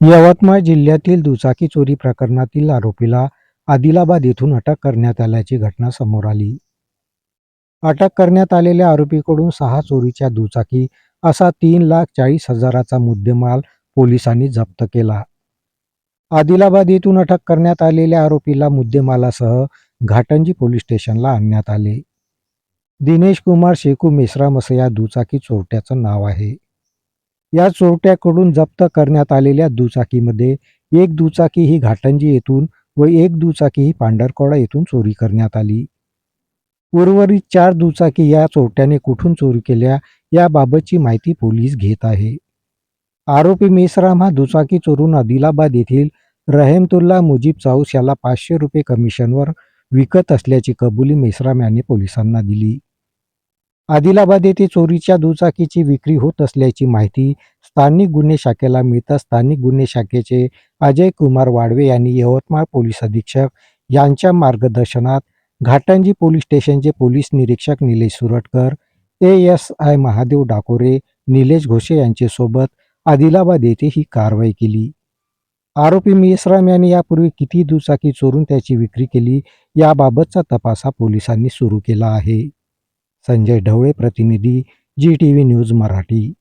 यवतमाळ जिल्ह्यातील दुचाकी चोरी प्रकरणातील आरोपीला आदिलाबाद येथून अटक करण्यात आल्याची घटना समोर आली. अटक करण्यात आलेल्या आरोपीकडून सहा चोरीच्या दुचाकी असा तीन लाख चाळीस हजाराचा मुद्देमाल पोलिसांनी जप्त केला. आदिलाबाद येथून अटक करण्यात आलेल्या आरोपीला मुद्देमालासह घाटंजी पोलीस स्टेशनला आणण्यात आले. दिनेश कुमार शेकू मेश्राम असं या दुचाकी चोरट्याचं नाव आहे. या चोरट्याकडून जप्त करण्यात आलेल्या दुचाकीमध्ये एक दुचाकी ही घाटंजी येथून व एक दुचाकी ही पांढरकोडा येथून चोरी करण्यात आली. उर्वरित चार दुचाकी या चोरट्याने कुठून चोरी केल्या याबाबतची माहिती पोलीस घेत आहे. आरोपी मेसराम हा दुचाकी चोरून आदिलाबाद येथील रहेमतुल्ला मुजीब चाऊस याला पाचशे रुपये कमिशनवर विकत असल्याची कबुली मेसराम यांनी पोलिसांना दिली. आदिलाबाद येथे चोरीच्या दुचाकीची विक्री होत असल्याची माहिती स्थानिक गुन्हे शाखेला मिळताच स्थानिक गुन्हे शाखेचे अजय कुमार वाडवे यांनी यवतमाळ पोलीस अधीक्षक यांच्या मार्गदर्शनात घाटंजी पोलीस स्टेशनचे पोलीस निरीक्षक Nilesh Suratkar A S I Mahadev Dakore Nilesh Ghoshe यांच्यासोबत आदिलाबाद येथे ही कारवाई केली. आरोपी मिश्राम यांनी यापूर्वी किती दुचाकी चोरून त्याची विक्री केली याबाबतचा तपास हा पोलिसांनी सुरू केला आहे. संजय ढवळे प्रतिनिधी G T V news Marathi.